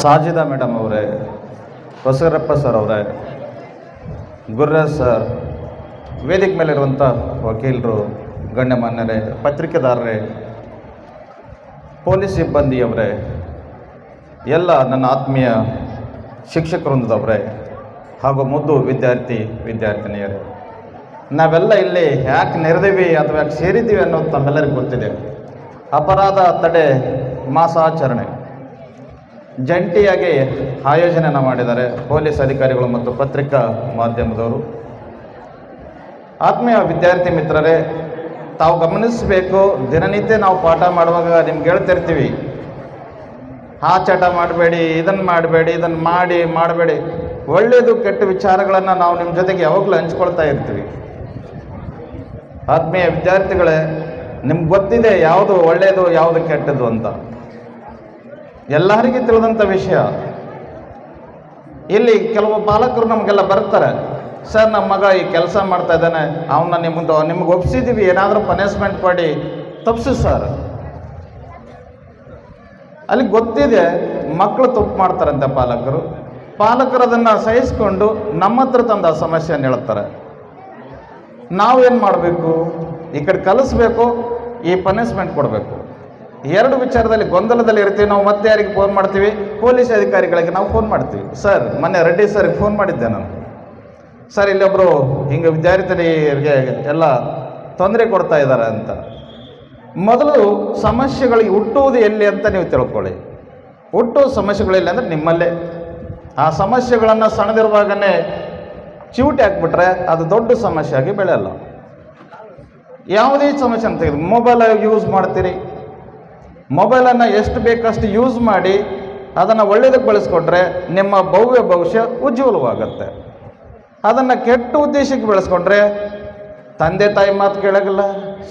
ಸಾಜಿದಾ madam ಅವರೇ ಹೊಸಗರಪ್ಪ sir ಅವರೇ, Gururaj sir, ವೇದಿಕೆ ಮೇಲಿರುವಂಥ ವಕೀಲರು, ಗಣ್ಯಮಾನ್ಯರೇ, ಪತ್ರಿಕೆದಾರರೇ, ಪೊಲೀಸ್ ಸಿಬ್ಬಂದಿಯವರೇ, ಎಲ್ಲ ನನ್ನ ಆತ್ಮೀಯ ಶಿಕ್ಷಕವೃಂದದವರೇ ಹಾಗೂ ಮುದ್ದು ವಿದ್ಯಾರ್ಥಿ ವಿದ್ಯಾರ್ಥಿನಿಯರೇ, ನಾವೆಲ್ಲ ಇಲ್ಲಿ ಯಾಕೆ ನೆರೆದೀವಿ ಅಥವಾ ಯಾಕೆ ಸೇರಿದ್ದೀವಿ ಅನ್ನೋದು ತಮ್ಮೆಲ್ಲರಿಗೂ ಗೊತ್ತಿದೆ. ಅಪರಾಧ ತಡೆ ಮಾಸಾಚರಣೆ. ಜಂಟಿಯಾಗಿ ಆಯೋಜನೆಯನ್ನು ಮಾಡಿದ್ದಾರೆ ಪೊಲೀಸ್ ಅಧಿಕಾರಿಗಳು ಮತ್ತು ಪತ್ರಿಕಾ ಮಾಧ್ಯಮದವರು. ಆತ್ಮೀಯ ವಿದ್ಯಾರ್ಥಿ ಮಿತ್ರರೇ, ತಾವು ಗಮನಿಸಬೇಕು, ದಿನನಿತ್ಯ ನಾವು ಪಾಠ ಮಾಡುವಾಗ ನಿಮ್ಗೆ ಹೇಳ್ತಿರ್ತೀವಿ. ಆ ಚಟ ಮಾಡಬೇಡಿ ಇದನ್ನು ಮಾಡಬೇಡಿ ಇದನ್ನು ಮಾಡಿ, ಮಾಡಬೇಡಿ. ಒಳ್ಳೆಯದು ಕೆಟ್ಟ ವಿಚಾರಗಳನ್ನು ನಾವು ನಿಮ್ಮ ಜೊತೆಗೆ ಯಾವಾಗಲೂ ಹಂಚ್ಕೊಳ್ತಾ ಇರ್ತೀವಿ. ಆತ್ಮೀಯ ವಿದ್ಯಾರ್ಥಿಗಳೇ, ನಿಮ್ಗೆ ಗೊತ್ತಿದೆ ಯಾವುದು ಒಳ್ಳೆಯದು ಯಾವುದು ಕೆಟ್ಟದ್ದು ಅಂತ. ಎಲ್ಲರಿಗೂ ತಿಳಿದಂಥ ವಿಷಯ. ಇಲ್ಲಿ ಕೆಲವು ಪಾಲಕರು ನಮಗೆಲ್ಲ ಬರ್ತಾರೆ, ಸರ್ ನಮ್ಮ ಮಗ ಈ ಕೆಲಸ ಮಾಡ್ತಾ ಇದ್ದಾನೆ ಅವನ್ನ ನಿಮ್ಮದು ನಿಮ್ಗೆ ಒಪ್ಸಿದ್ದೀವಿ ಏನಾದರೂ ಪನಿಷ್ಮೆಂಟ್ ಮಾಡಿ ತಪ್ಸು, ಸರ್. ಅಲ್ಲಿ ಗೊತ್ತಿದೆ ಮಕ್ಕಳು ತಪ್ಪು ಮಾಡ್ತಾರಂತೆ ಪಾಲಕರು. ಪಾಲಕರು ಅದನ್ನು ಸಹಿಸ್ಕೊಂಡು ನಮ್ಮ ಹತ್ರ ತಂದು ಆ ಸಮಸ್ಯೆಯನ್ನು ಹೇಳ್ತಾರೆ. ನಾವೇನು ಮಾಡಬೇಕು? ಈ ಕಡೆ ಕಲಿಸ್ಬೇಕು, ಈ ಪನಿಷ್ಮೆಂಟ್ ಕೊಡಬೇಕು. ಎರಡು ವಿಚಾರದಲ್ಲಿ ಗೊಂದಲದಲ್ಲಿ ಇರ್ತೀವಿ. ನಾವು ಮತ್ತೆ ಯಾರಿಗೆ ಫೋನ್ ಮಾಡ್ತೀವಿ? ಪೊಲೀಸ್ ಅಧಿಕಾರಿಗಳಿಗೆ ನಾವು ಫೋನ್ ಮಾಡ್ತೀವಿ. ಸರ್, ಮೊನ್ನೆ ರೆಡ್ಡಿ ಸರ್ಗೆ ಫೋನ್ ಮಾಡಿದ್ದೆ ನಾನು. ಸರ್ ಇಲ್ಲೊಬ್ಬರು ಹಿಂಗೆ ವಿದ್ಯಾರ್ಥಿನಿಯರಿಗೆ ಎಲ್ಲ ತೊಂದರೆ ಕೊಡ್ತಾ ಇದ್ದಾರೆ ಅಂತ. ಮೊದಲು ಸಮಸ್ಯೆಗಳಿಗೆ ಹುಟ್ಟುವುದು ಎಲ್ಲಿ ಅಂತ ನೀವು ತಿಳ್ಕೊಳ್ಳಿ. ಹುಟ್ಟುವ ಸಮಸ್ಯೆಗಳಿಲ್ಲ ಅಂದರೆ ನಿಮ್ಮಲ್ಲೇ. ಆ ಸಮಸ್ಯೆಗಳನ್ನು ಸಣ್ಣದಿರುವಾಗನೇ ಚಿವುಟಿ ಹಾಕ್ಬಿಟ್ರೆ ಅದು ದೊಡ್ಡ ಸಮಸ್ಯೆ ಆಗಿ ಬೆಳೆಯಲ್ಲ. ಯಾವುದೇ ಸಮಸ್ಯೆ ಅಂತ ಮೊಬೈಲ್ ಯೂಸ್ ಮಾಡ್ತೀರಿ. ಮೊಬೈಲನ್ನು ಎಷ್ಟು ಬೇಕಷ್ಟು ಯೂಸ್ ಮಾಡಿ ಅದನ್ನು ಒಳ್ಳೆಯದಕ್ಕೆ ಬಳಸ್ಕೊಂಡ್ರೆ ನಿಮ್ಮ ಭವ್ಯ ಭವಿಷ್ಯ ಉಜ್ವಲವಾಗುತ್ತೆ. ಅದನ್ನು ಕೆಟ್ಟ ಉದ್ದೇಶಕ್ಕೆ ಬೆಳೆಸ್ಕೊಂಡ್ರೆ ತಂದೆ ತಾಯಿ ಮಾತು ಕೇಳೋಗಲ್ಲ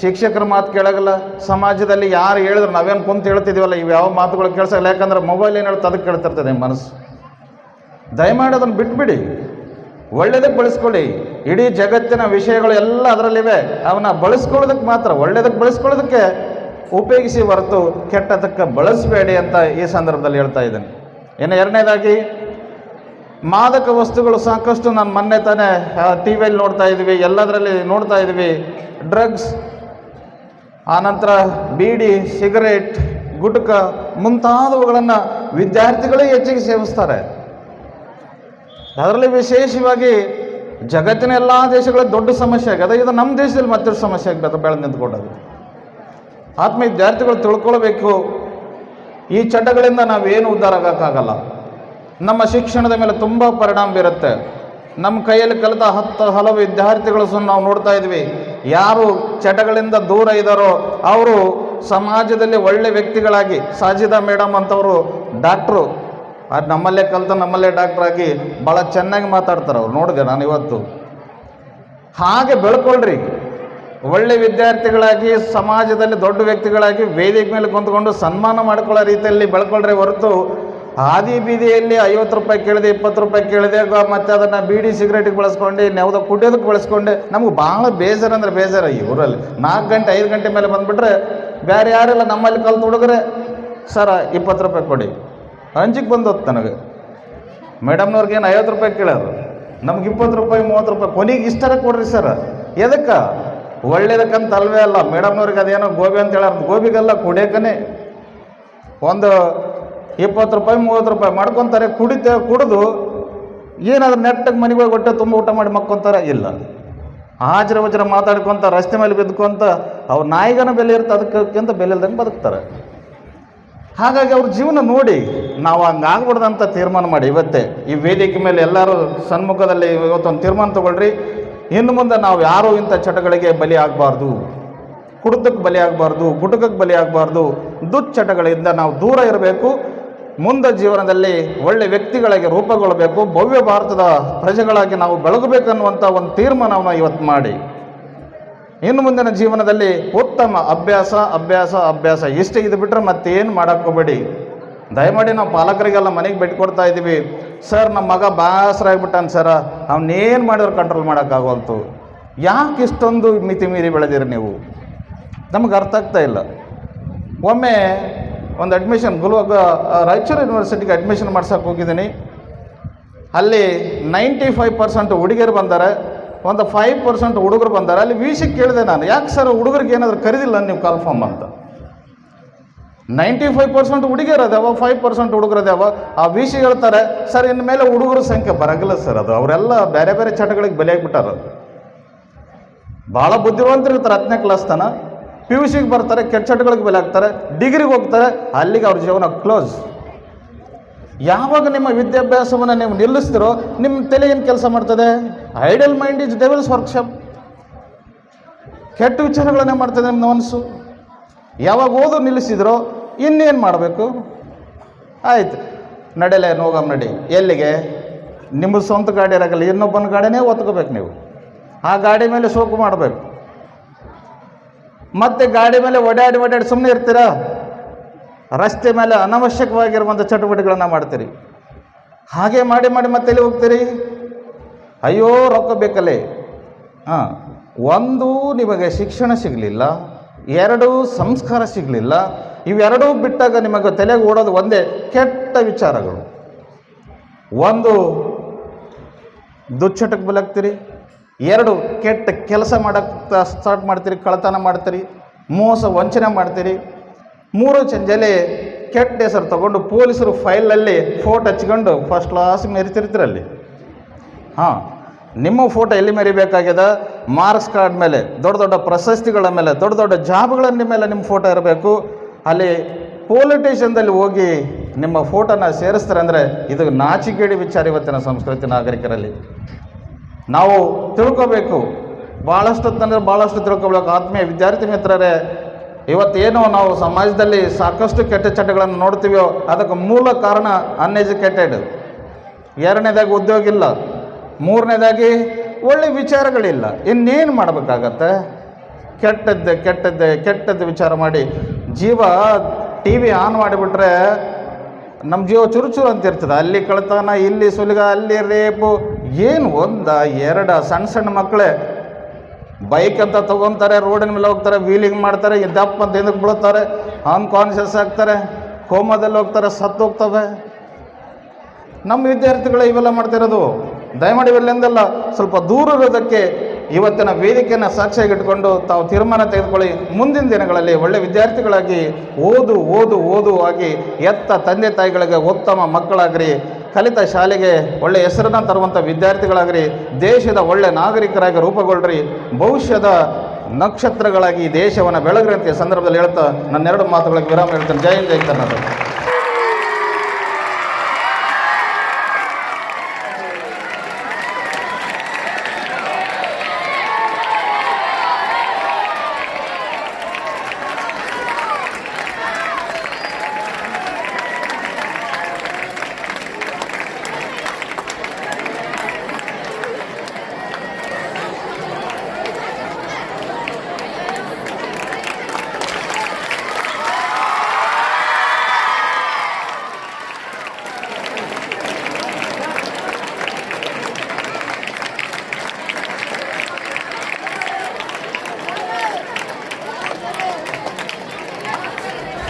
ಶಿಕ್ಷಕರ ಮಾತು ಕೇಳೋಗಲ್ಲ ಸಮಾಜದಲ್ಲಿ ಯಾರು ಹೇಳಿದ್ರು ನಾವೇನು ಕುಂತು ಹೇಳ್ತಿದ್ದೀವಲ್ಲ ಇವು ಯಾವ ಮಾತುಗಳು ಕೇಳಿಸಲ್ಲ ಯಾಕಂದ್ರೆ ಮೊಬೈಲ್ ಏನು ಹೇಳ್ತಾ ಅದಕ್ಕೆ ಕೇಳ್ತಿರ್ತದೆ ಮನಸ್ಸು. ದಯಮಾಡಿ ಅದನ್ನು ಬಿಟ್ಬಿಡಿ. ಒಳ್ಳೆಯದಕ್ಕೆ ಬಳಸ್ಕೊಳ್ಳಿ. ಇಡೀ ಜಗತ್ತಿನ ವಿಷಯಗಳು ಎಲ್ಲ ಅದರಲ್ಲಿವೆ. ಅವನ್ನ ಬಳಸ್ಕೊಳ್ಳೋದಕ್ಕೆ ಮಾತ್ರ ಒಳ್ಳೆಯದಕ್ಕೆ ಬಳಸ್ಕೊಳ್ಳೋದಕ್ಕೆ ಉಪಯೋಗಿಸಿ ಹೊರತು ಕೆಟ್ಟದಕ್ಕೆ ಬಳಸಬೇಡಿ ಅಂತ ಈ ಸಂದರ್ಭದಲ್ಲಿ ಹೇಳ್ತಾ ಇದ್ದೇನೆ. ಇನ್ನು ಎರಡನೇದಾಗಿ, ಮಾದಕ ವಸ್ತುಗಳು ಸಾಕಷ್ಟು ನಾನು ಮೊನ್ನೆ ತಾನೇ ಟಿ ವಿಯಲ್ಲಿ ನೋಡ್ತಾ ಇದ್ವಿ, ಎಲ್ಲದರಲ್ಲಿ ನೋಡ್ತಾ ಇದ್ವಿ. ಡ್ರಗ್ಸ್ ಆನಂತರ ಬೀಡಿ, ಸಿಗರೇಟ್, ಗುಟ್ಕ ಮುಂತಾದವುಗಳನ್ನು ವಿದ್ಯಾರ್ಥಿಗಳೇ ಹೆಚ್ಚಿಗೆ ಸೇವಿಸ್ತಾರೆ. ಅದರಲ್ಲಿ ವಿಶೇಷವಾಗಿ ಜಗತ್ತಿನ ಎಲ್ಲ ದೇಶಗಳ ದೊಡ್ಡ ಸಮಸ್ಯೆ ಆಗಿದೆ. ಇದು ನಮ್ಮ ದೇಶದಲ್ಲಿ ಮತ್ತೊಂದು ಸಮಸ್ಯೆ ಆಗಬೇಕು ಬೆಳೆದು ನಿಂತ್ಕೊಂಡದು ಆತ್ಮ ವಿದ್ಯಾರ್ಥಿಗಳು ತಿಳ್ಕೊಳ್ಬೇಕು. ಈ ಚಟಗಳಿಂದ ನಾವೇನು ಉದ್ಧಾರ ಆಗೋಕ್ಕಾಗಲ್ಲ. ನಮ್ಮ ಶಿಕ್ಷಣದ ಮೇಲೆ ತುಂಬ ಪರಿಣಾಮ ಬೀರುತ್ತೆ. ನಮ್ಮ ಕೈಯಲ್ಲಿ ಕಲಿತ ಹತ್ತು ಹಲವು ವಿದ್ಯಾರ್ಥಿಗಳು ನಾವು ನೋಡ್ತಾ ಇದ್ವಿ. ಯಾರು ಚಟಗಳಿಂದ ದೂರ ಇದ್ದಾರೋ ಅವರು ಸಮಾಜದಲ್ಲಿ ಒಳ್ಳೆ ವ್ಯಕ್ತಿಗಳಾಗಿ ಸಾಜಿದಾ ಮೇಡಮ್ ಅಂತವರು ಡಾಕ್ಟ್ರು. ಅದು ನಮ್ಮಲ್ಲೇ ಕಲಿತ ನಮ್ಮಲ್ಲೇ ಡಾಕ್ಟ್ರಾಗಿ ಭಾಳ ಚೆನ್ನಾಗಿ ಮಾತಾಡ್ತಾರೆ ಅವ್ರು. ನೋಡಿದೆ ನಾನು ಇವತ್ತು. ಹಾಗೆ ಬೆಳ್ಕೊಳ್ರಿ. ಒಳ್ಳೆ ವಿದ್ಯಾರ್ಥಿಗಳಾಗಿ, ಸಮಾಜದಲ್ಲಿ ದೊಡ್ಡ ವ್ಯಕ್ತಿಗಳಾಗಿ ವೇದಿಕೆ ಮೇಲೆ ಕುಂತ್ಕೊಂಡು ಸನ್ಮಾನ ಮಾಡ್ಕೊಳ್ಳೋ ರೀತಿಯಲ್ಲಿ ಬೆಳ್ಕೊಳ್ರೆ ಹೊರತು ಹಾದಿ ಬೀದಿಯಲ್ಲಿ ಐವತ್ತು ರೂಪಾಯಿ ಕೇಳಿದೆ, ಇಪ್ಪತ್ತು ರೂಪಾಯಿ ಕೇಳಿದೆ ಮತ್ತು ಅದನ್ನು ಬೀಡಿ ಸಿಗರೇಟಿಗೆ ಬಳಸ್ಕೊಂಡು ಯಾವುದೋ ಕುಡಿಯೋದಕ್ಕೆ ಬಳಸ್ಕೊಂಡು, ನಮ್ಗೆ ಭಾಳ ಬೇಜಾರು ಅಂದರೆ ಬೇಜಾರು ಈ ಊರಲ್ಲಿ. ನಾಲ್ಕು ಗಂಟೆ, ಐದು ಗಂಟೆ ಮೇಲೆ ಬಂದುಬಿಟ್ರೆ ಬೇರೆ ಯಾರೆಲ್ಲ ನಮ್ಮಲ್ಲಿ ಕಲ್ತು ಹುಡುಗರೆ, ಸರ, ಇಪ್ಪತ್ತು ರೂಪಾಯಿ ಕೊಡಿ. ಅಂಜಿಗೆ ಬಂದೋತ್ತು ನನಗೆ. ಮೇಡಮ್ನವ್ರಿಗೆ ಏನು ಐವತ್ತು ರೂಪಾಯಿ ಕೇಳೋರು? ನಮ್ಗೆ ಇಪ್ಪತ್ತು ರೂಪಾಯಿ, ಮೂವತ್ತು ರೂಪಾಯಿ ಕೊನೆಗೆ ಇಷ್ಟರ ಕೊಡ್ರಿ ಸರ್. ಎದಕ್ಕೆ? ಒಳ್ಳೇದಕ್ಕಂತ ಅಲ್ವೇ ಅಲ್ಲ. ಮೇಡಮ್ನವ್ರಿಗೆ ಅದೇನೋ ಗೋಬಿ ಅಂತ ಹೇಳಾರ ಗೋಬಿಗೆಲ್ಲ ಕುಡಿಯೋಕನೇ ಒಂದು ಇಪ್ಪತ್ತು ರೂಪಾಯಿ, ಮೂವತ್ತು ರೂಪಾಯಿ ಮಾಡ್ಕೊತಾರೆ. ಕುಡಿತ, ಕುಡಿದು ಏನಾದ್ರು ನೆಟ್ಟಗೆ ಮನೆಗೆ ಹೋಗಿ ಹೊಟ್ಟೆ ತುಂಬ ಊಟ ಮಾಡಿ ಮಕ್ಕೊತಾರೆ. ಇಲ್ಲ. ಹಾಜರ ವಜ್ರ ಮಾತಾಡ್ಕೊಂತ, ರಸ್ತೆ ಮೇಲೆ ಬಿದ್ಕೊಂತ, ಅವ್ರ ನಾಯಿಗನ ಬೆಲೆ ಇರುತ್ತೆ ಅದಕ್ಕಿಂತ ಬೆಲೆ ಇಲ್ದಂಗೆ ಬದುಕ್ತಾರೆ. ಹಾಗಾಗಿ ಅವ್ರ ಜೀವನ ನೋಡಿ ನಾವು ಹಂಗಾಗ್ಬಿಡ್ದಂತ ತೀರ್ಮಾನ ಮಾಡಿ. ಇವತ್ತೇ ಈ ವೇದಿಕೆ ಮೇಲೆ ಎಲ್ಲರೂ ಸನ್ಮುಖದಲ್ಲಿ ಇವತ್ತೊಂದು ತೀರ್ಮಾನ ತಗೊಳ್ರಿ. ಇನ್ನು ಮುಂದೆ ನಾವು ಯಾರೂ ಇಂಥ ಚಟಗಳಿಗೆ ಬಲಿ ಆಗಬಾರ್ದು ಕುಡಿತಕ್ಕೆ ಬಲಿ ಆಗಬಾರ್ದು ಗುಟಕಕ್ಕೆ ಬಲಿ ಆಗಬಾರ್ದು ದುಶ್ಚಟಗಳಿಂದ ನಾವು ದೂರ ಇರಬೇಕು, ಮುಂದೆ ಜೀವನದಲ್ಲಿ ಒಳ್ಳೆ ವ್ಯಕ್ತಿಗಳಾಗಿ ರೂಪುಗೊಳ್ಳಬೇಕು, ಭವ್ಯ ಭಾರತದ ಪ್ರಜೆಗಳಾಗಿ ನಾವು ಬೆಳಗಬೇಕನ್ನುವಂಥ ಒಂದು ತೀರ್ಮಾನವನ್ನು ಇವತ್ತು ಮಾಡಿ. ಇನ್ನು ಮುಂದಿನ ಜೀವನದಲ್ಲಿ ಉತ್ತಮ ಅಭ್ಯಾಸ ಅಭ್ಯಾಸ ಅಭ್ಯಾಸ ಇಷ್ಟೇ ಇದು ಬಿಟ್ಟರೆ ಮತ್ತೇನು ಮಾಡೋಕ್ಕೋಬೇಡಿ. ದಯಮಾಡಿ ನಾವು ಪಾಲಕರಿಗೆಲ್ಲ ಮನೆಗೆ ಬಿಟ್ಟು ಕೊಡ್ತಾ ಇದ್ದೀವಿ. ಸರ್ ನಮ್ಮ ಮಗ ಬೇಸರಾಗ್ಬಿಟ್ಟಾನ ಸರ. ಅವನೇನು ಮಾಡಿದ್ರು ಕಂಟ್ರೋಲ್ ಮಾಡೋಕ್ಕಾಗಲ್ತು. ಯಾಕೆ ಇಷ್ಟೊಂದು ಮಿತಿ ಮೀರಿ ಬೆಳೆದಿರಿ ನೀವು? ನಮಗೆ ಅರ್ಥ ಆಗ್ತಾ ಇಲ್ಲ. ಒಮ್ಮೆ ಒಂದು ಅಡ್ಮಿಷನ್ ಗುಲ್ಬರ್ಗ ಆ, ರಾಯಚೂರು ಯೂನಿವರ್ಸಿಟಿಗೆ ಅಡ್ಮಿಷನ್ ಮಾಡ್ಸೋಕೆ ಹೋಗಿದ್ದೀನಿ. ಅಲ್ಲಿ ನೈಂಟಿ ಫೈವ್ ಪರ್ಸೆಂಟ್ ಹುಡುಗಿಯರು ಬಂದ್ದಾರೆ ಒಂದು ಫೈವ್ ಪರ್ಸೆಂಟ್ ಹುಡುಗರು ಬಂದಾರೆ. ಅಲ್ಲಿ ವಿ ಸಿ ಕೇಳಿದೆ ನಾನು. ಯಾಕೆ ಸರ್ ಹುಡುಗರಿಗೆ ಏನಾದರೂ ಕರೆದಿಲ್ಲ ನೀವು ಕನ್ಫರ್ಮ್ ಅಂತ? ನೈಂಟಿ ಫೈವ್ ಪರ್ಸೆಂಟ್ ಹುಡುಗಿಯರು ಅದಾವ ಫೈವ್ ಪರ್ಸೆಂಟ್ ಹುಡುಗರು ಅದಾವ ಆ ವಿ ಸಿ ಹೇಳ್ತಾರೆ, ಸರ್ ಇನ್ನು ಮೇಲೆ ಹುಡುಗರ ಸಂಖ್ಯೆ ಬರಂಗಿಲ್ಲ ಸರ್, ಅದು ಅವರೆಲ್ಲ ಬೇರೆ ಬೇರೆ ಚಟಗಳಿಗೆ ಬೆಲೆ ಆಗ್ಬಿಟ್ಟಾರ ಭಾಳ ಬುದ್ಧಿವಂತರು ಇರ್ತಾರೆ ಹತ್ತನೇ ಕ್ಲಾಸ್ ತನ ಪಿ ಯು ಸಿಗೆ ಬರ್ತಾರೆ, ಕೆಟ್ಟ ಚಟಗಳಿಗೆ ಬೆಲೆ ಹಾಕ್ತಾರೆ ಡಿಗ್ರಿಗೆ ಹೋಗ್ತಾರೆ, ಅಲ್ಲಿಗೆ ಅವ್ರ ಜೀವನ ಕ್ಲೋಸ್ ಯಾವಾಗ ನಿಮ್ಮ ವಿದ್ಯಾಭ್ಯಾಸವನ್ನು ನೀವು ನಿಲ್ಲಿಸ್ತಿರೋ, ನಿಮ್ಮ ತಲೆ ಏನು ಕೆಲಸ ಮಾಡ್ತದೆ? Idle mind is devil's workshop ಕೆಟ್ಟ ವಿಚಾರಗಳನ್ನೇ ಮಾಡ್ತದೆ ನಿಮ್ಮ ಮನಸ್ಸು. ಯಾವಾಗ ಓದು ನಿಲ್ಲಿಸಿದ್ರೋ ಇನ್ನೇನು ಮಾಡಬೇಕು? ಆಯಿತು. ನಡೆಲೆ, ನೋಗಮ್, ನಡಿ. ಎಲ್ಲಿಗೆ? ನಿಮ್ಮ ಸ್ವಂತ ಗಾಡಿ ಇರೋಕ್ಕಲ್ಲ ಇನ್ನೊಬ್ಬನ ಗಾಡಿನೇ ಒತ್ಕೋಬೇಕು ನೀವು. ಆ ಗಾಡಿ ಮೇಲೆ ಸೋಕು ಮಾಡಬೇಕು. ಮತ್ತೆ ಗಾಡಿ ಮೇಲೆ ಓಡಾಡಿ ಓಡಾಡಿ ಸುಮ್ಮನೆ ಇರ್ತೀರಾ? ರಸ್ತೆ ಮೇಲೆ ಅನವಶ್ಯಕವಾಗಿರುವಂಥ ಚಟುವಟಿಕೆಗಳನ್ನು ಮಾಡ್ತೀರಿ. ಹಾಗೆ ಮಾಡಿ ಮಾಡಿ ಮತ್ತೆ ಎಲ್ಲಿ ಹೋಗ್ತೀರಿ? ಅಯ್ಯೋ, ರೊಕ್ಕ ಬೇಕಲ್ಲೇ. ಹಾಂ, ಒಂದು ನಿಮಗೆ ಶಿಕ್ಷಣ ಸಿಗಲಿಲ್ಲ, ಎರಡು ಸಂಸ್ಕಾರ ಸಿಗಲಿಲ್ಲ ಇವೆರಡೂ ಬಿಟ್ಟಾಗ ನಿಮಗೆ ತಲೆಗೆ ಓಡೋದು ಒಂದೇ ಕೆಟ್ಟ ವಿಚಾರಗಳು. ಒಂದು, ದುಚ್ಚಟಕ್ಕೆ ಬಲಕ್ತೀರಿ ಎರಡು, ಕೆಟ್ಟ ಕೆಲಸ ಮಾಡಕ್ಕೆ ಸ್ಟಾರ್ಟ್ ಮಾಡ್ತೀರಿ ಕಳತನ ಮಾಡ್ತೀರಿ, ಮೋಸ ವಂಚನೆ ಮಾಡ್ತೀರಿ. ಮೂರು ಚಂಜಲೆ ಕೆಟ್ಟ ಹೆಸರು ತಗೊಂಡು ಪೊಲೀಸರು ಫೈಲಲ್ಲಿ ಫೋಟೋ ಹಚ್ಕೊಂಡು ಫಸ್ಟ್ ಕ್ಲಾಸ್ ಮೆರಿತಿರ್ತೀರಲ್ಲಿ ಹಾಂ, ನಿಮ್ಮ ಫೋಟೋ ಎಲ್ಲಿ ಮೆರಿಬೇಕಾಗಿದೆ ಮಾರ್ಕ್ಸ್ ಕಾರ್ಡ್ ಮೇಲೆ, ದೊಡ್ಡ ದೊಡ್ಡ ಪ್ರಶಸ್ತಿಗಳ ಮೇಲೆ, ದೊಡ್ಡ ದೊಡ್ಡ ಜಾಬ್ಗಳ ಮೇಲೆ ನಿಮ್ಮ ಫೋಟೋ ಇರಬೇಕು. ಅಲ್ಲಿ ಪೊಲಿಟಿಷನ್ದಲ್ಲಿ ಹೋಗಿ ನಿಮ್ಮ ಫೋಟೋನ ಸೇರಿಸ್ತಾರೆ ಅಂದರೆ ಇದು ನಾಚಿಕೇಡಿ ವಿಚಾರ ಇವತ್ತಿನ ಸಂಸ್ಕೃತಿ ನಾಗರಿಕರಲ್ಲಿ. ನಾವು ತಿಳ್ಕೋಬೇಕು. ಭಾಳಷ್ಟು ಅಂತಂದರೆ ಭಾಳಷ್ಟು ತಿಳ್ಕೊಬೇಕು. ಆತ್ಮೀಯ ವಿದ್ಯಾರ್ಥಿ ಮಿತ್ರರೇ, ಇವತ್ತೇನೋ ನಾವು ಸಮಾಜದಲ್ಲಿ ಸಾಕಷ್ಟು ಕೆಟ್ಟ ಚಟಗಳನ್ನು ನೋಡ್ತೀವೋ, ಅದಕ್ಕೆ ಮೂಲ ಕಾರಣ ಅನ್ಎಜುಕೇಟೆಡ್ ಎರಡನೇದಾಗಿ ಉದ್ಯೋಗ ಇಲ್ಲ. ಮೂರನೇದಾಗಿ ಒಳ್ಳೆ ವಿಚಾರಗಳಿಲ್ಲ. ಇನ್ನೇನು ಮಾಡಬೇಕಾಗತ್ತೆ? ಕೆಟ್ಟದ್ದೆ ಕೆಟ್ಟದ್ದೆ, ಕೆಟ್ಟದ್ದು ವಿಚಾರ ಮಾಡಿ ಜೀವ ಟಿ ವಿ ಆನ್ ಮಾಡಿಬಿಟ್ರೆ ನಮ್ಮ ಜೀವ ಚುರುಚುರು ಅಂತ ಇರ್ತದೆ. ಅಲ್ಲಿ ಕಳ್ತನ ಇಲ್ಲಿ ಸುಲಿಗ, ಅಲ್ಲಿ ರೇಪು. ಏನು ಒಂದ, ಎರಡ ಸಣ್ಣ ಸಣ್ಣ ಮಕ್ಕಳೇ ಬೈಕ್ ಅಂತ ತೊಗೊತಾರೆ, ರೋಡಿನ ಮೇಲೆ ಹೋಗ್ತಾರೆ, ವೀಲಿಂಗ್ ಮಾಡ್ತಾರೆ ದಪ್ಪ ಅಂತ ಹಿಂದಕ್ಕೆ ಬೀಳುತ್ತಾರೆ ಅನ್ಕಾನ್ಷಿಯಸ್ ಆಗ್ತಾರೆ, ಕೋಮದಲ್ಲಿ ಹೋಗ್ತಾರೆ, ಸತ್ತು ಹೋಗ್ತವೆ. ನಮ್ಮ ವಿದ್ಯಾರ್ಥಿಗಳು ಇವೆಲ್ಲ ಮಾಡ್ತಿರೋದು. ದಯಮಾಡಿ ಇವೆಲ್ಲಿಂದಲ್ಲ ಸ್ವಲ್ಪ ದೂರ ಇರೋದಕ್ಕೆ ಇವತ್ತಿನ ವೇದಿಕೆಯನ್ನು ಸಾಕ್ಷಿಯಾಗಿಟ್ಕೊಂಡು ತಾವು ತೀರ್ಮಾನ ತೆಗೆದುಕೊಳ್ಳಿ. ಮುಂದಿನ ದಿನಗಳಲ್ಲಿ ಒಳ್ಳೆ ವಿದ್ಯಾರ್ಥಿಗಳಾಗಿ ಓದು ಓದು ಓದು ಆಗಿ ಎತ್ತ ತಂದೆ ತಾಯಿಗಳಿಗೆ ಉತ್ತಮ ಮಕ್ಕಳಾಗ್ರಿ. ಕಲಿತ ಶಾಲೆಗೆ ಒಳ್ಳೆ ಹೆಸರನ್ನು ತರುವಂಥ ವಿದ್ಯಾರ್ಥಿಗಳಾಗ್ರಿ. ದೇಶದ ಒಳ್ಳೆ ನಾಗರಿಕರಾಗಿ ರೂಪುಗೊಳ್ಳ್ರಿ ಭವಿಷ್ಯದ ನಕ್ಷತ್ರಗಳಾಗಿ ದೇಶವನ್ನು ಬೆಳಗ್ರಿ ಅಂತ ಸಂದರ್ಭದಲ್ಲಿ ಹೇಳ್ತಾ ನನ್ನೆರಡು ಮಾತುಗಳಿಗೆ ವಿರಾಮ ಹೇಳ್ತೇನೆ. ಜೈ ಜೈ ಕರ್ನಾಟಕ.